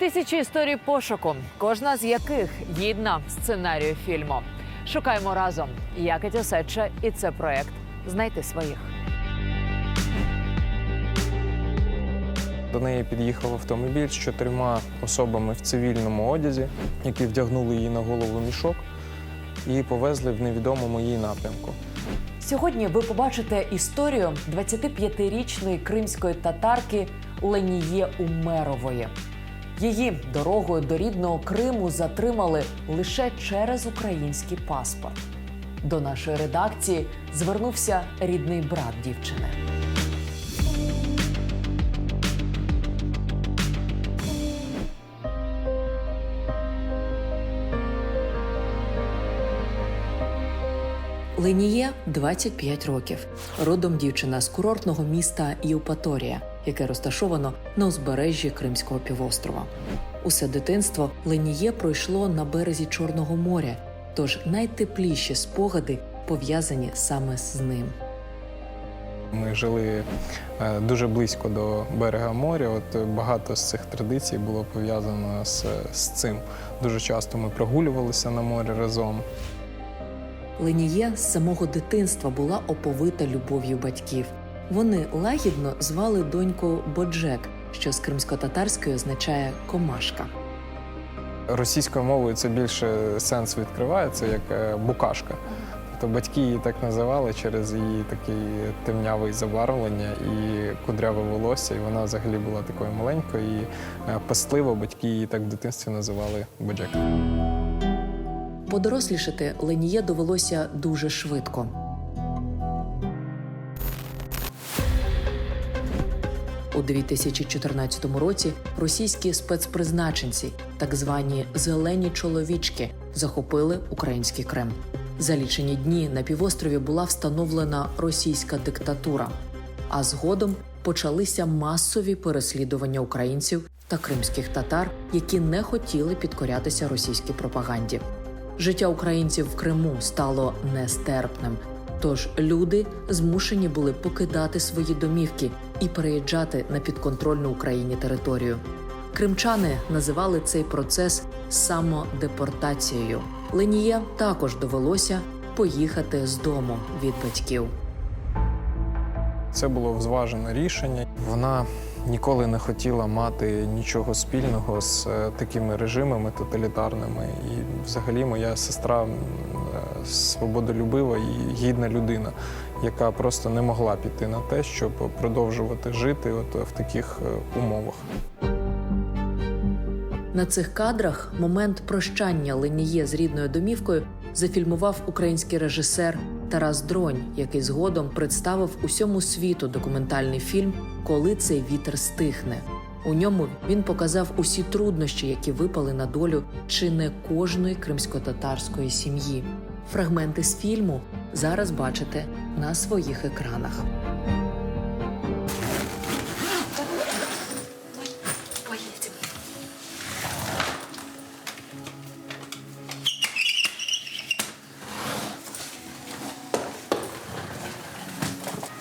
Тисячі історій пошуку, кожна з яких гідна сценарію фільму. Шукаємо разом. Я Катя Сеча, і це проект Знайти своїх. До неї під'їхав автомобіль з чотирма особами в цивільному одязі, які вдягнули її на голову мішок і повезли в невідомому їй напрямку. Сьогодні ви побачите історію 25-річної кримської татарки Леніє Умерової. Її дорогою до рідного Криму затримали лише через український паспорт. До нашої редакції звернувся рідний брат дівчини. Леніє 25 років. Родом дівчина з курортного міста Євпаторія, яке розташовано на узбережжі Кримського півострова. Усе дитинство Леніє пройшло на березі Чорного моря, тож найтепліші спогади пов'язані саме з ним. Ми жили е, дуже близько до берега моря. От е, багато з цих традицій було пов'язано з, з цим. Дуже часто ми прогулювалися на морі разом. Леніє з самого дитинства була оповита любов'ю батьків. Вони лагідно звали доньку Боджек, що з кримсько-татарської означає комашка. Російською мовою це більше сенс відкривається як е, букашка. Тобто батьки її так називали через її такий темнявий забарвлення і кудряве волосся. І вона взагалі була такою маленькою і е, пестливо батьки її так в дитинстві називали Боджек. Подорослішати Леніє довелося дуже швидко. У 2014 році російські спецпризначенці, так звані зелені чоловічки, захопили український Крим. За лічені дні на півострові була встановлена російська диктатура, а згодом почалися масові переслідування українців та кримських татар, які не хотіли підкорятися російській пропаганді. Життя українців в Криму стало нестерпним. Тож люди змушені були покидати свої домівки і переїжджати на підконтрольну Україні територію. Кримчани називали цей процес самодепортацією. Леніє також довелося поїхати з дому від батьків. Це було зважене рішення. Вона ніколи не хотіла мати нічого спільного з е, такими режимами тоталітарними. І взагалі моя сестра свободолюбива і гідна людина, яка просто не могла піти на те, щоб продовжувати жити от в таких е, умовах. На цих кадрах момент прощання Леніє з рідною домівкою зафільмував український режисер Тарас Дронь, який згодом представив усьому світу документальний фільм Коли цей вітер стихне. У ньому він показав усі труднощі, які випали на долю чи не кожної кримсько-татарської сім'ї. Фрагменти з фільму зараз бачите на своїх екранах.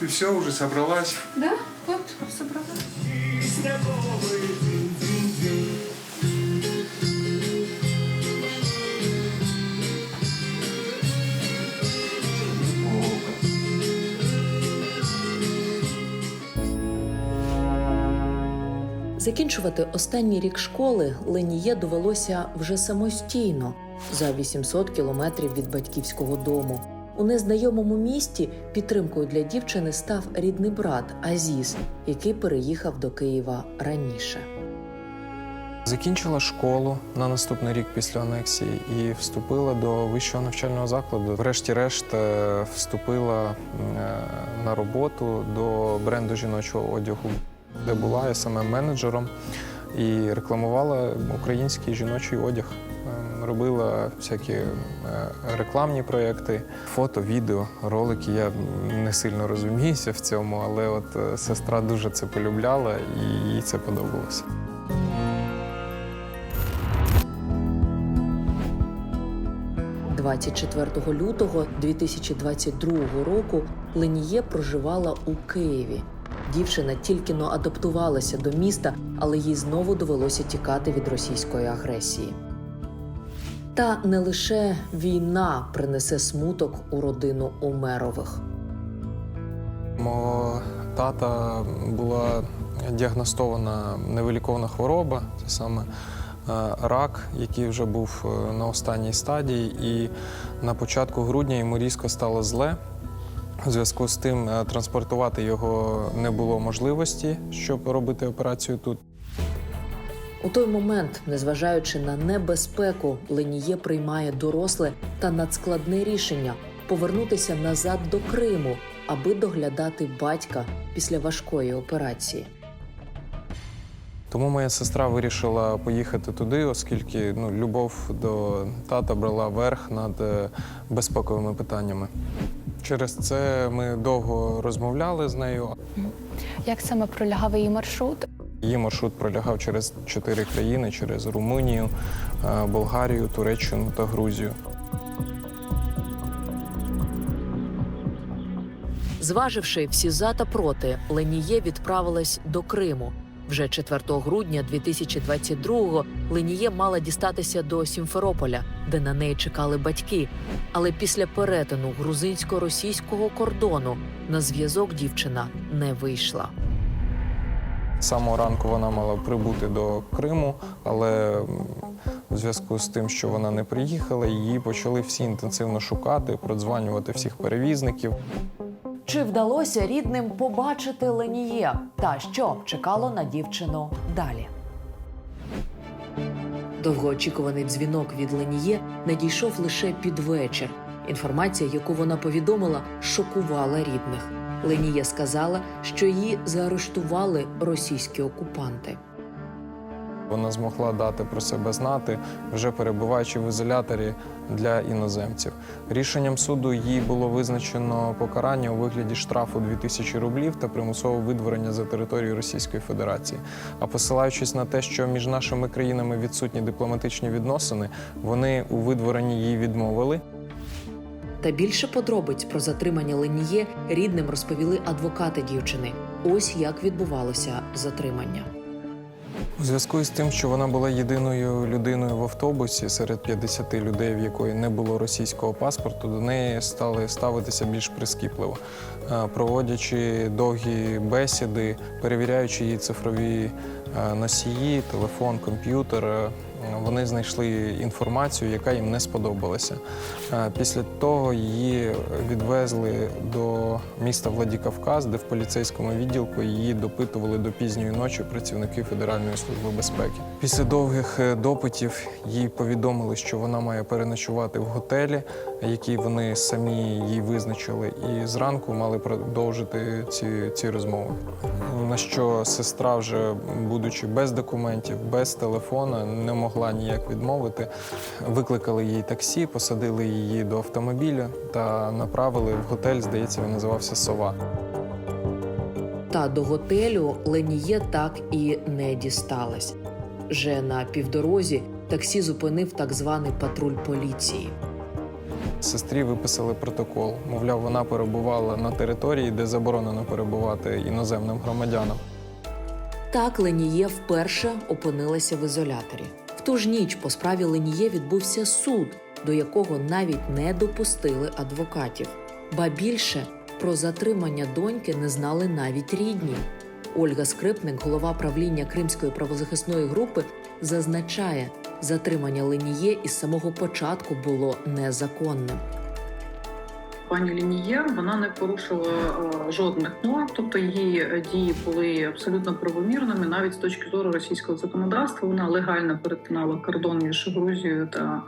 Ты все уже собралась? Да, вот, собрала. Закінчувати останній рік школи Леніє довелося вже самостійно за 800 кілометрів від батьківського дому. У незнайомому місті підтримкою для дівчини став рідний брат Азіз, який переїхав до Києва раніше. Закінчила школу на наступний рік після анексії і вступила до вищого навчального закладу. Врешті-решт е, вступила е, на роботу до бренду жіночого одягу, де була я саме менеджером і рекламувала український жіночий одяг. Е, Робила всякі е, рекламні проекти, фото, відео, ролики. Я не сильно розуміюся в цьому, але от е, сестра дуже це полюбляла і їй це подобалося. – 24 лютого 2022 року Леніє проживала у Києві. Дівчина тільки но адаптувалася до міста, але їй знову довелося тікати від російської агресії. Та не лише війна принесе смуток у родину Умерових. Мого тата була діагностована невиліковна хвороба, це саме е, рак, який вже був е, на останній стадії, і на початку грудня йому різко стало зле. У зв'язку з тим е, транспортувати його не було можливості, щоб робити операцію тут. У той момент, незважаючи на небезпеку, Леніє приймає доросле та надскладне рішення повернутися назад до Криму, аби доглядати батька після важкої операції. Тому моя сестра вирішила поїхати туди, оскільки ну, любов до тата брала верх над е, безпековими питаннями. Через це ми довго розмовляли з нею. Як саме пролягав її маршрут? Її маршрут пролягав через чотири країни: через Румунію, е, Болгарію, Туреччину та Грузію. Зваживши всі за та проти, Леніє відправилась до Криму. Вже 4 грудня 2022-го Леніє мала дістатися до Сімферополя, де на неї чекали батьки. Але після перетину грузинсько-російського кордону на зв'язок дівчина не вийшла. Самого ранку вона мала прибути до Криму, але у зв'язку з тим, що вона не приїхала, її почали всі інтенсивно шукати, продзванювати всіх перевізників. Чи вдалося рідним побачити Леніє? Та що чекало на дівчину далі? Довгоочікуваний дзвінок від Леніє надійшов лише під вечір. Інформація, яку вона повідомила, шокувала рідних. Леніє сказала, що її заарештували російські окупанти. Вона змогла дати про себе знати, вже перебуваючи в ізоляторі для іноземців. Рішенням суду їй було визначено покарання у вигляді штрафу 2000 рублів та примусове видворення за територію Російської Федерації. А посилаючись на те, що між нашими країнами відсутні дипломатичні відносини, вони у видворенні їй відмовили. Та більше подробиць про затримання Леніє рідним розповіли адвокати дівчини. Ось як відбувалося затримання. У зв'язку з тим, що вона була єдиною людиною в автобусі серед 50 людей, в якої не було російського паспорту, до неї стали ставитися більш прискіпливо, Е, проводячи довгі бесіди, перевіряючи її цифрові е, носії, телефон, комп'ютер. Е, Вони знайшли інформацію, яка їм не сподобалася. Е, Після того її відвезли до міста Владикавказ, де в поліцейському відділку її допитували до пізньої ночі працівники Федеральної служби безпеки. Після довгих е, допитів їй повідомили, що вона має переночувати в готелі, який вони самі їй визначили, і зранку мали продовжити ці, ці розмови. На що сестра, вже будучи без документів, без телефона, не могла ніяк відмовити. Викликали їй таксі, посадили її до автомобіля та направили в готель. Здається, він називався Сова. Та до готелю Леніє так і не дісталась. Вже на півдорозі таксі зупинив так званий патруль поліції. Сестрі виписали протокол. Мовляв, вона перебувала на території, де заборонено перебувати іноземним громадянам. Так Леніє вперше опинилася в ізоляторі. Ту ж ніч по справі Леніє відбувся суд, до якого навіть не допустили адвокатів. Ба більше про затримання доньки не знали навіть рідні. Ольга Скрипник, голова правління Кримської правозахисної групи, зазначає, затримання Леніє із самого початку було незаконним. Пані Лінієр вона не порушила е, жодних норм, тобто її е, дії були абсолютно правомірними, навіть з точки зору російського законодавства. Вона легально перетинала кордон між Грузією та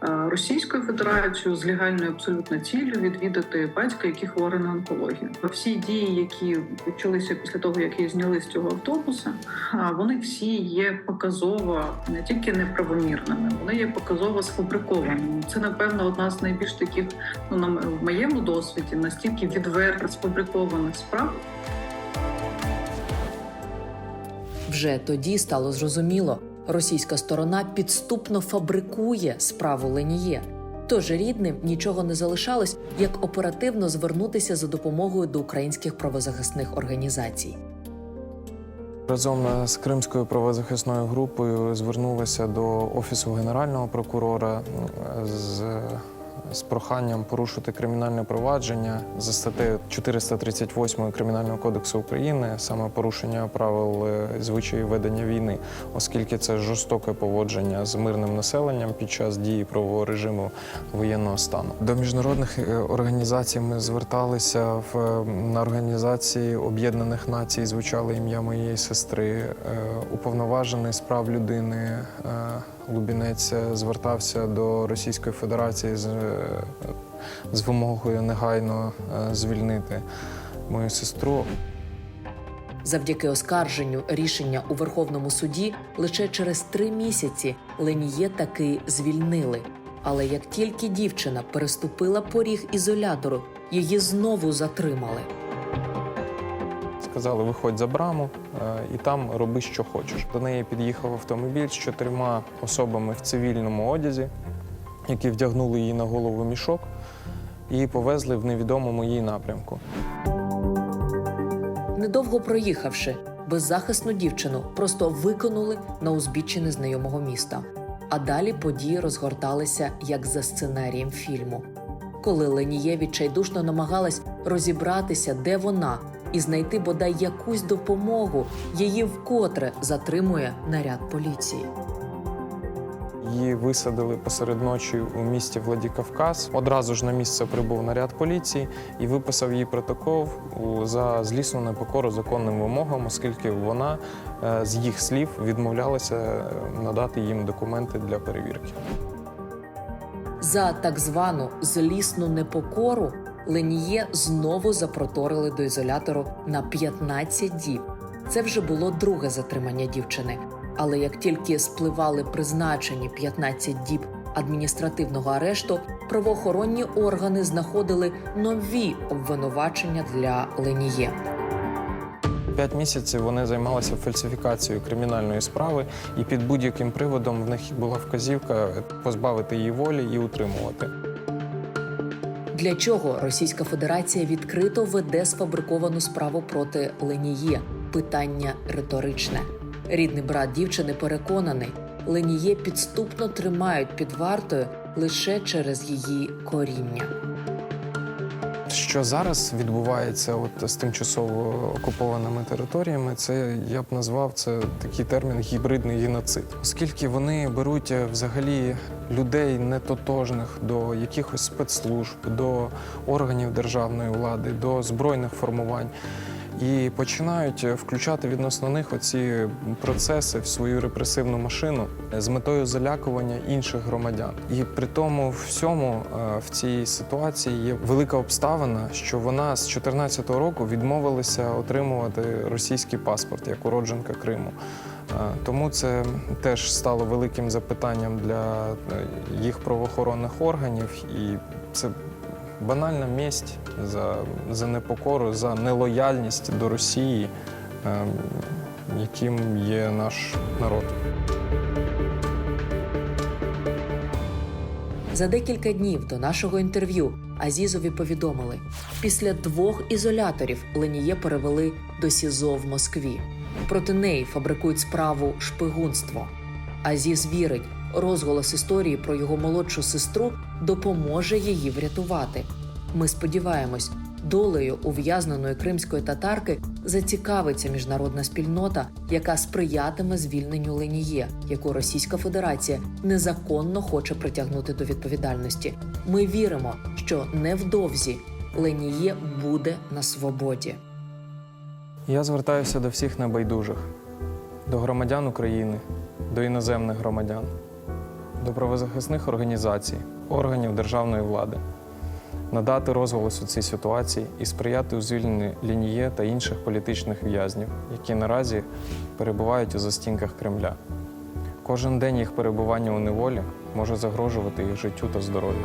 Російською Федерацією з легальною абсолютно ціллю відвідати батька, який хворий на онкологію. Всі дії, які почалися після того, як її зняли з цього автобуса, вони всі є показово не тільки неправомірними, вони є показово сфабрикованими. Це напевно одна з найбільш таких ну, на в моєму досвіді настільки відверто сфабрикованих справ. Вже тоді стало зрозуміло, російська сторона підступно фабрикує справу Леніє. Тож рідним нічого не залишалось, як оперативно звернутися за допомогою до українських правозахисних організацій. Разом з Кримською правозахисною групою звернулися до Офісу Генерального прокурора з, з проханням порушити кримінальне провадження за статтею 438 Кримінального кодексу України, саме порушення правил е, звичаїв ведення війни, оскільки це жорстоке поводження з мирним населенням під час дії правового режиму воєнного стану. До міжнародних е, організацій ми зверталися в е, на організації Об'єднаних Націй, звучало ім'я моєї сестри. Уповноважений з прав людини Лубінець звертався до Російської Федерації з, е, з вимогою негайно е, звільнити мою сестру. Завдяки оскарженню рішення у Верховному суді лише через три місяці Леніє таки звільнили. Але як тільки дівчина переступила поріг ізолятору, її знову затримали. Сказали, виходь за браму е, і там роби, що хочеш. До неї під'їхав автомобіль з чотирма особами в цивільному одязі, які вдягнули її на голову мішок і повезли в невідомому їй напрямку. Недовго проїхавши, беззахисну дівчину просто викинули на узбіччі незнайомого міста. А далі події розгорталися як за сценарієм фільму. Коли Леніє відчайдушно намагалась розібратися, де вона, і знайти бодай якусь допомогу, її вкотре затримує наряд поліції. Її висадили посеред ночі у місті Владикавказ. Одразу ж на місце прибув наряд поліції і виписав їй протокол за злісну непокору законним вимогам, оскільки вона е, з їх слів відмовлялася е, надати їм документи для перевірки. За так звану злісну непокору Леніє знову запроторили до ізолятору на 15 діб. Це вже було друге затримання дівчини. Але як тільки спливали призначені 15 діб адміністративного арешту, правоохоронні органи знаходили нові обвинувачення для Леніє. П'ять місяців вони займалися фальсифікацією кримінальної справи, і під будь-яким приводом в них була вказівка позбавити її волі і утримувати. Для чого Російська Федерація відкрито веде сфабриковану справу проти Леніє? Питання риторичне. Рідний брат дівчини переконаний, Леніє підступно тримають під вартою лише через її коріння. Що зараз відбувається от з тимчасово окупованими територіями, це я б назвав це такий термін гібридний геноцид, оскільки вони беруть е, взагалі людей нетотожних до якихось спецслужб, до органів державної влади, до збройних формувань. І починають е, включати відносно них оці процеси в свою репресивну машину з метою залякування інших громадян. І при тому всьому е, в цій ситуації є велика обставина, що вона з 2014 року відмовилася отримувати російський паспорт як уродженка Криму. Е, Тому це теж стало великим запитанням для е, їх правоохоронних органів, і це банальна месть за, за непокору, за нелояльність до Росії, е, яким є наш народ. За декілька днів до нашого інтерв'ю Азізові повідомили, після двох ізоляторів Леніє перевели до СІЗО в Москві. Проти неї фабрикують справу шпигунство. Азіз вірить, розголос історії про його молодшу сестру допоможе її врятувати. Ми сподіваємось, долею ув'язненої кримської татарки зацікавиться міжнародна спільнота, яка сприятиме звільненню Леніє, яку Російська Федерація незаконно хоче притягнути до відповідальності. Ми віримо, що невдовзі Леніє буде на свободі. Я звертаюся до всіх небайдужих, до громадян України, до іноземних громадян, до правозахисних організацій, органів державної влади, надати розголос у цій ситуації і сприяти у звільненні лініє та інших політичних в'язнів, які наразі перебувають у застінках Кремля. Кожен день їх перебування у неволі може загрожувати їх життю та здоров'ю.